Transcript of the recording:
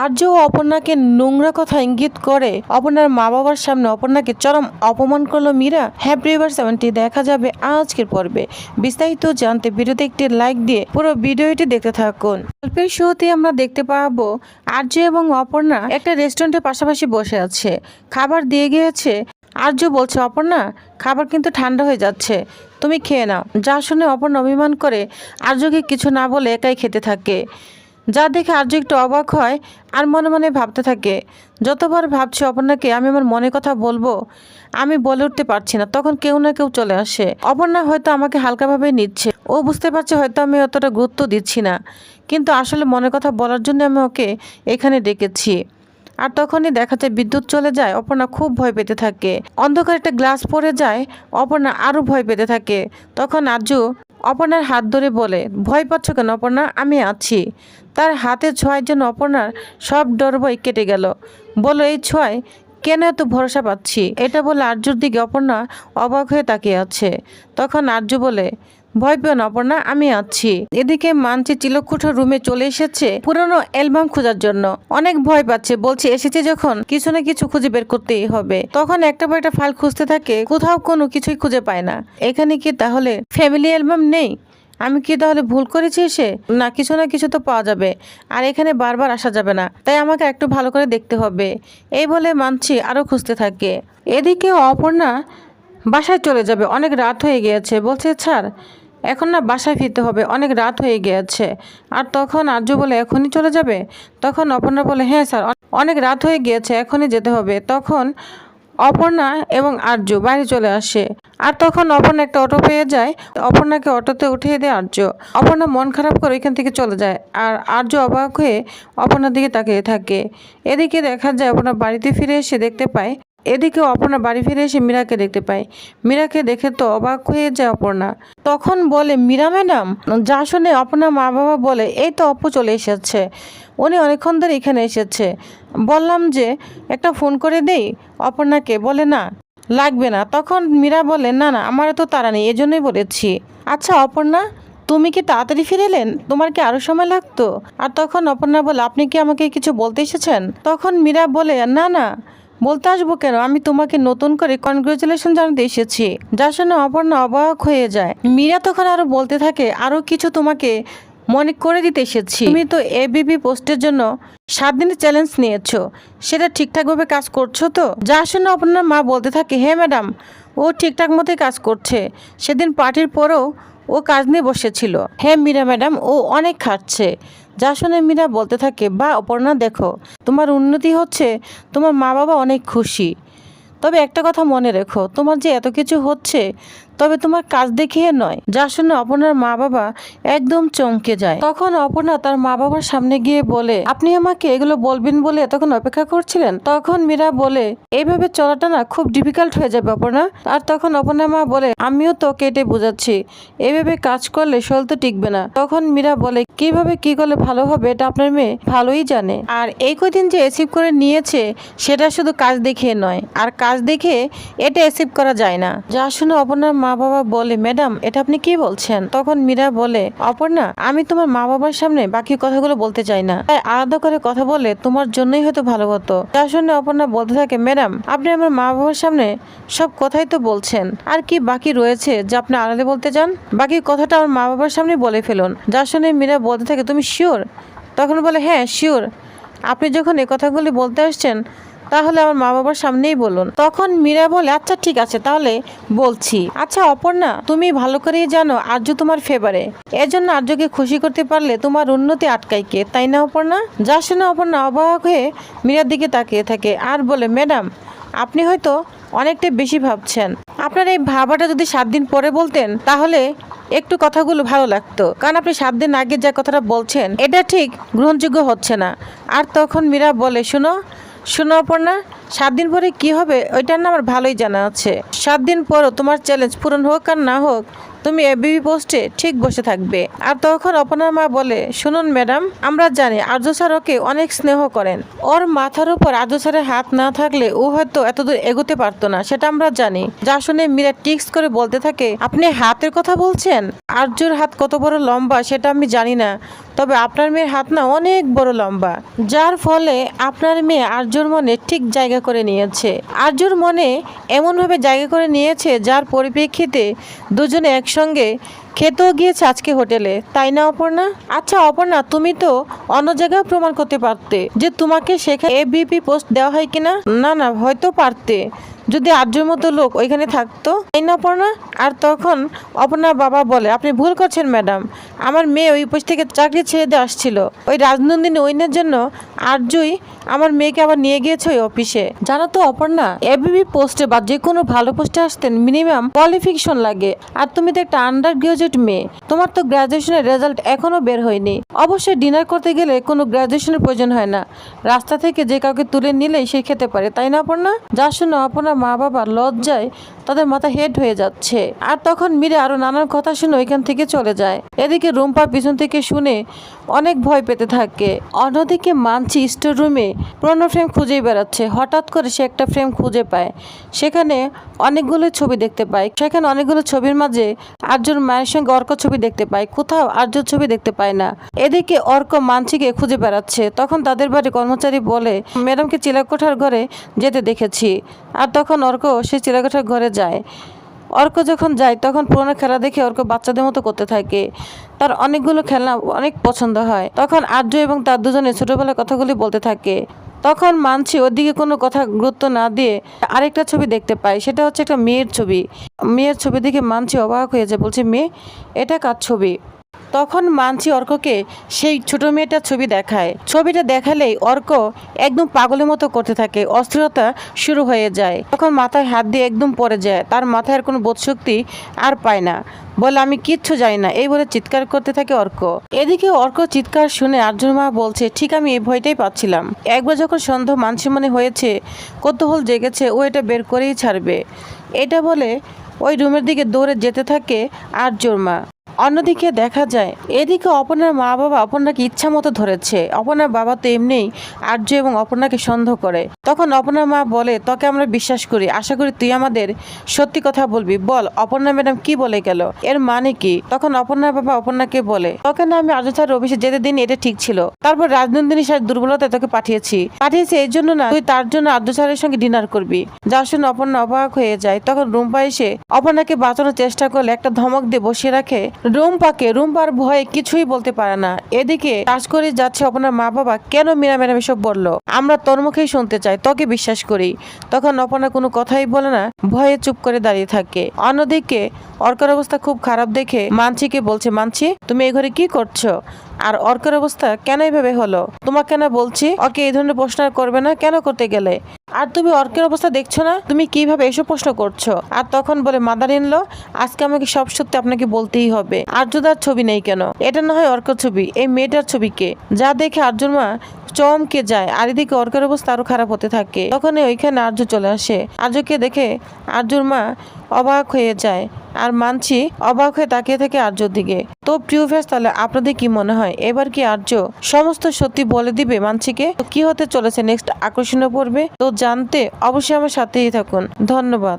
আর্য অপর্ণাকে নোংরা কথা ইঙ্গিত করে। অপর্ণার মা বাবার সামনে অপর্ণাকে চরম অপমান করল মীরা। হ্যাপি এভার সেভেনটি দেখা যাবে আজকের পর্বে। বিস্তারিত জানতে ভিডিওতে একটি লাইক দিয়ে পুরো ভিডিওটি দেখতে থাকুন। গল্পের শুরুতে আমরা দেখতে পাবো আর্য এবং অপর্ণা একটা রেস্টুরেন্টের পাশাপাশি বসে আছে। খাবার দিয়ে গিয়েছে। আর্য বলছে, অপর্ণা, খাবার কিন্তু ঠান্ডা হয়ে যাচ্ছে। তুমি খেয়ে নাও। যা শুনে অপর্ণা অভিমান করে আর্যকে কিছু না বলে একাই খেতে থাকে। যা দেখে আর্য একটু অবাক হয় আর মনে মনে ভাবতে থাকে, যতবার ভাবছি অপর্ণাকে আমি আমার মনে কথা বলব, আমি বলে উঠতে পারছি না। তখন কেউ না কেউ চলে আসে। অপর্ণা হয়তো আমাকে হালকাভাবে নিচ্ছে। ও বুঝতে পারছে হয়তো আমি অতটা গুরুত্ব দিচ্ছি না। কিন্তু আসলে মনের কথা বলার জন্য আমি ওকে এখানে ডেকেছি। আর তখনই দেখা যায় বিদ্যুৎ চলে যায়, অপর্ণা খুব ভয় পেতে থাকে। অন্ধকার একটা গ্লাস পড়ে যায়, অপর্ণা আরও ভয় পেতে থাকে। তখন আরজু অপর্ণার হাত ধরে বলে, ভয় পাচ্ছ কেন অপর্ণা? আমি আছি। তার হাতে ছোঁয়ার জন্য অপর্ণার সব ডরবই কেটে গেল। বলো, এই ছোঁয়ায় কেন এত ভরসা পাচ্ছি? এটা বলে আর্যুর দিকে অপর্ণা অবাক হয়ে তাকিয়ে আছে। তখন আর্য বলে, ভয় পেও না অপর্ণা, আমি আছি। এদিকে মানছি চিলকুঠোর রুমে চলে এসেছে পুরনো অ্যালবাম খোঁজার জন্য। অনেক ভয় পাচ্ছে, বলছে এসেছে যখন কিছু না কিছু খুঁজে বের করতেই হবে। তখন একটা পর একটা ফাইল খুঁজতে থাকে, কোথাও কোনো কিছুই খুঁজে পায় না। এখানে কি তাহলে ফ্যামিলি অ্যালবাম নেই? আমি কি তাহলে ভুল করেছি এসে? না, কিছু না কিছু তো পাওয়া যাবে। আর এখানে বারবার আসা যাবে না। তাই আমাকে একটু ভালো করে দেখতে হবে। এই বলে মানছি আরও খুঁজতে থাকে। এদিকে অপর্ণা বাসায় চলে যাবে। অনেক রাত হয়ে গিয়েছে। বলছে, ছাড়, এখন না বাসায় ফিরতে হবে। অনেক রাত হয়ে গিয়েছে। আর তখন আর্য বলে, এখনই চলে যাবে? তখন অপর্ণা বলে হ্যাঁ স্যার অনেক রাত হয়ে গিয়েছে। এখনই যেতে হবে। তখন অপর্ণা এবং আর্য বাইরে চলে আসে। আর তখন অপর্ণা একটা অটো পেয়ে যায়। অপর্ণাকে অটোতে উঠিয়ে দেয় আর্য। অপর্ণা মন খারাপ করে এখান থেকে চলে যায় আর আর্য অবাক হয়ে অপর্ণার দিকে তাকিয়ে থাকে। এদিকে দেখা যায় অপর্ণা বাড়িতে ফিরে এসে দেখতে পায় এদিকে অপর্ণা বাড়ি ফিরে এসে মীরাকে দেখতে পায়। মীরাকে দেখে তো অবাক হয়ে যায় অপর্ণা। তখন বলে, মীরা ম্যাডাম, যা শুনে অপর্ণা মা বাবা বলে, এই তো অপু চলে এসেছে। উনি অনেকক্ষণ ধরে এখানে এসেছে। বললাম যে, একটা ফোন করে দেই অপর্ণাকে। বলে, না, লাগবে না। তখন মীরা বলে, না না, আমার তো তারা নেই, এজন্যই বলেছি। আচ্ছা অপর্ণা, তুমি কি তাড়াতাড়ি ফিরে এলেন? তোমার কি আরও সময় লাগতো? আর তখন অপর্ণা বলে, আপনি কি আমাকে কিছু বলতে এসেছেন? তখন মীরা বলে, না না বলতে আসব কেন? আমি তোমাকে নতুন করে কনগ্রেচুলেশন জানাতে এসেছি। যার শুনে অপর্ণা অবাক হয়ে যায়। মীরা তখন আরও বলতে থাকে, আরও কিছু তোমাকে মনে করে দিতে এসেছি। তুমি তো এবিপি পোস্টের জন্য সাত দিনের চ্যালেঞ্জ নিয়েছো। সেটা ঠিকঠাকভাবে কাজ করছ তো? যার শুনে আপনার মা বলতে থাকে হ্যাঁ ম্যাডাম ও ঠিকঠাক মতোই কাজ করছে। সেদিন পার্টির পরেও ও কাজ নিয়ে বসেছিল। হ্যাঁ মীরা ম্যাডাম, ও অনেক খাটছে যা শুনে মীরা বলতে থাকে, বা, অপর্ণা, দেখো, তোমার উন্নতি হচ্ছে, তোমার মা বাবা অনেক খুশি। তবে একটা কথা মনে রেখো, তোমার যে এত কিছু হচ্ছে তবে তোমার কাজ দেখিয়ে নয় যা শুনে অপর্ণার মা বাবা একদম চমকে যায়। তখন অপর্ণা তার মা বাবার সামনে গিয়ে বলে, আপনি আমাকে এগুলো বলবেন বলে এতক্ষণ অপেক্ষা করছিলেন? তখন মীরা বলে, এইভাবে চলাটা না খুব ডিফিকাল্ট হয়ে যাবে অপর্ণা। আর তখন অপর্ণার মা বলে, আমিও তো কেটে বোঝাচ্ছি এইভাবে কাজ করলে শরীর তো টিকবে না। তখন মীরা বলে, কীভাবে কি করলে ভালো হবে এটা আপনার মেয়ে ভালোই জানে। আর এই কদিন যে এসিভ করে নিয়েছে, সেটা শুধু কাজ দেখিয়ে নয়, আর কাজ দেখে এটা এসিভ করা যায় না। যা শুনে অপর্ণার মা বাবা বলে, ম্যাডাম, এটা আপনি কি বলছেন? তখন মীরা বলে, অপর্ণা, আমি তোমার মা বাবার সামনে বাকি কথাগুলো বলতে চাই না। তাই আলাদা করে কথা বলে তোমার জন্যই হয়তো ভালো হতো। যা শুনে অপর্ণা বলতে থাকে, ম্যাডাম, আপনি আমার মা বাবার সামনে সব কথাই তো বলছেন। আর কি বাকি রয়েছে যা আপনি আলাদা বলতে চান? বাকি কথাটা আমার মা বাবার সামনে বলে ফেলুন। যার শুনে মীরা বলতে থাকে, তুমি শিওর তখন বলে হ্যাঁ শিওর আপনি যখন এই কথাগুলি বলতে আসছেন তাহলে আমার মা বাবার সামনেই বলুন। তখন মীরা বলে আচ্ছা ঠিক আছে, তাহলে বলছি। আচ্ছা অপর্ণা, তুমি ভালো করেই জানো আর্য তোমার ফেভারে এজন্য আর্যকে খুশি করতে পারলে তোমার উন্নতি আটকাই কে, তাই না, অপর্ণা? যা শুনে অপর্ণা অবাক হয়ে মীরার দিকে তাকিয়ে থাকে আর বলে, ম্যাডাম, আপনি হয়তো অনেকটা বেশি ভাবছেন। আপনার এই ভাবাটা যদি সাত দিন পরে বলতেন, তাহলে একটু কথাগুলো ভালো লাগতো। কারণ আপনি সাত দিন আগে যা কথাটা বলছেন, এটা ঠিক গ্রহণযোগ্য হচ্ছে না। আর তখন মীরা বলে, শোনো শোনো অপর্ণা, সাত দিন পরে কি হবে? ওইটার না আমার ভালোই জানা আছে। সাত দিন পরও তোমার চ্যালেঞ্জ পূরণ হোক আর না হোক তুমি এবিবি পোস্টে ঠিক বসে থাকবে। আর তখন অপনার মা বলে, শুনুন ম্যাডাম, আমরা জানি আর্য স্যার ওকে অনেক স্নেহ করেন। ওর মাথার উপর আর্য স্যারের হাত না থাকলে ও হয়তো এতদূর এগোতে পারতো না, সেটা আমরা জানি। যা শুনে মীরা টিক্স করে বলতে থাকে, আপনি হাতের কথা বলছেন? আর্যর হাত কত বড় লম্বা, সেটা আমি জানি না। তবে আপনার মেয়ের হাত না অনেক বড় লম্বা। যার ফলে আপনার মেয়ে আর্যর মনে ঠিক জায়গা করে নিয়েছে। আর্যর মনে এমনভাবে জায়গা করে নিয়েছে, যার পরিপ্রেক্ষিতে দুজনে একসঙ্গে খেতেও গিয়েছে আজকে হোটেলে। তাই না, অপর্ণা? আচ্ছা অপর্ণা, তুমি তো অন্য জায়গায় প্রমাণ করতে পারতে যে তোমাকে সেখানে এবিপি পোস্ট দেওয়া হয় কিনা? না না, হয়তো পারতে। যদি আর্যর মতো লোক ওইখানে থাকতো তাই না অপর্ণা আর তখন অপর্ণার বাবা বলে, আপনি ভুল করছেন, ম্যাডাম। আমার মেয়ে ওই পোস্ট থেকে চাকরি ছেড়ে দিয়ে আসছিল। ওই রাজনন্দিনী ওইনের জন্য আর্যই আমার মেয়েকে আবার নিয়ে গিয়েছে ওই অফিসে। জানো তো অপর্ণা এবিবি পোস্টে বা যে কোনো ভালো পোস্টে আসতেন মিনিমাম কোয়ালিফিকেশন লাগে। আর তুমি তো একটা আন্ডার গ্রাজুয়েট মেয়ে। তোমার তো গ্রাজুয়েশনের রেজাল্ট এখনও বের হয়নি। অবশ্যই ডিনার করতে গেলে কোনো গ্র্যাজুয়েশনের প্রয়োজন হয় না। রাস্তা থেকে যে কাউকে তুলে নিলেই সে খেতে পারে, তাই না, অপর্ণা? যা শুনে অপর্ণা মা বাবা লজ্জায় তাদের মাথা হেড হয়ে যাচ্ছে। আর তখন মিরে আরও নানান কথা শুনে ওইখান থেকে চলে যায়। এদিকে রুম্পা পিছন থেকে শুনে অনেক ভয় পেতে থাকে। অন্যদিকে মানছি স্টোর রুমে পুরোনো ফ্রেম খুঁজেই বেড়াচ্ছে। হঠাৎ করে সে একটা ফ্রেম খুঁজে পায়। সেখানে অনেকগুলো ছবি দেখতে পায়। সেখানে অনেকগুলো ছবির মাঝে আর্যর মায়ের সঙ্গে অর্ক ছবি দেখতে পায়। কোথাও আর্যর ছবি দেখতে পায় না। এদিকে অর্ক মানছিকে খুঁজে বেড়াচ্ছে। তখন তাদের বাড়ি কর্মচারী বলে, ম্যাডামকে চিলাকোঠার ঘরে যেতে দেখেছি। আর তখন অর্ক সে চিলাকোঠার ঘরে যায়। অর্ক যখন যায়, তখন পুরোনো খেলা দেখে অর্ক বাচ্চাদের মতো করতে থাকে। তার অনেকগুলো খেলনা অনেক পছন্দ হয়। তখন আর্য এবং তার দুজনে ছোটবেলার কথাগুলি বলতে থাকে। তখন মানছি ওদিকে কোনো কথা গুরুত্ব না দিয়ে আরেকটা ছবি দেখতে পাই। সেটা হচ্ছে একটা মেয়ের ছবি। মেয়ের ছবি দেখে মানছি অবাক হয়ে যায়, বলছে, মেয়ে, এটা কার ছবি? তখন মানছি অর্ককে সেই ছোট মেয়েটার ছবি দেখায়। ছবিটা দেখালেই অর্ক একদম পাগলের মতো করতে থাকে, অস্থিরতা শুরু হয়ে যায়। তখন মাথায় হাত দিয়ে একদম পড়ে যায়, তার মাথায় আর কোনো বোধশক্তি আর পায় না। বলে, আমি কিচ্ছু জানি না, এই বলে চিৎকার করতে থাকে অর্ক। এদিকে অর্ক চিৎকার শুনে আর্জুন মা বলছে, ঠিক আমি এই ভয়টাই পাচ্ছিলাম। একবার যখন সন্দেহ মানসি মনে হয়েছে, কৌতূহল জেগেছে, ও এটা বের করেই ছাড়বে। এটা বলে ওই রুমের দিকে দৌড়ে যেতে থাকে আর্যর মা। অন্যদিকে দেখা যায়, এদিকে অপর্ণার মা বাবা অপর্ণাকে ইচ্ছা মতো ধরেছে। অপর্ণার বাবা তো এমনিই আর্য এবং অপর্ণাকে সন্দেহ করে। তখন অপর্ণার মা বলে, তোকে আমরা বিশ্বাস করি। আশা করি তুই আমাদের সত্যি কথা বলবি। বল, অপর্ণা ম্যাডাম কি বলে গেল? এর মানে কি? তখন অপর্ণার বাবা অপর্ণাকে বলে, তোকে না আমি আর্য স্যার অফিসে যেতে দিন এটা ঠিক ছিল। তারপর রাজনন্দিনী স্যার দুর্বলতায় তোকে পাঠিয়েছি। পাঠিয়েছি এই জন্য না, তুই তার জন্য আর্য স্যারের সঙ্গে ডিনার করবি। যার শুনে অপর্ণা অবাক হয়ে যায়। তখন রুম্পা এসে অপর্ণাকে বাঁচানোর চেষ্টা করলে একটা ধমক দিয়ে বসিয়ে রাখে রুম্পাকে, রুম্পার ভয়ে কিছুই বলতে পারে না। এদিকে কাজ করে যাচ্ছে অপনার মা বাবা কেন মীরা ম্যাডাম এসব বলল? আমরা তোর মুখেই শুনতে চাই, তোকে বিশ্বাস করি। তখন অপনা কোনো কথাই বলে না, ভয়ে চুপ করে দাঁড়িয়ে থাকে। অন্যদিকে অর্কার অবস্থা খুব খারাপ দেখে মানছিকে বলছে মানছি তুমি এ ঘরে কি করছ? আর অর্কের অবস্থা কেন এইভাবে হলো? তোমাকে কেন বলছি? ওকে এই ধরনের প্রশ্ন করবে না, কেন করতে গেলে? আর তুমি অর্কের অবস্থা দেখছ না? তুমি কীভাবে এসব প্রশ্ন করছ? আর তখন বলে, মাদার ইনলো আজকে আমাকে সব সত্যি আপনাকে বলতেই হবে। আর্যদার ছবি নেই কেন? এটা না হয় অর্কের ছবি, এই মেয়েটার ছবি কে? যা দেখে আর্যর মা চমকে যায়। আর এদিকে অর্কের অবস্থা আরও খারাপ হতে থাকে। তখন ওইখানে আর্য চলে আসে। আর্যকে দেখে আর্যর মা অবাক হয়ে যায় আর মানছি অবাক হয়ে তাকিয়ে থাকে আর্যর দিকে। তো প্রিয় ফেস তাহলে আপনাদের কি মনে হয়? এবার কি আর্য সমস্ত সত্যি বলে দিবে মানছিকে? কি হতে চলেছে? নেক্সট আকর্ষণীয় পড়বে। তো জানতে অবশ্যই আমার সাথেই থাকুন। ধন্যবাদ।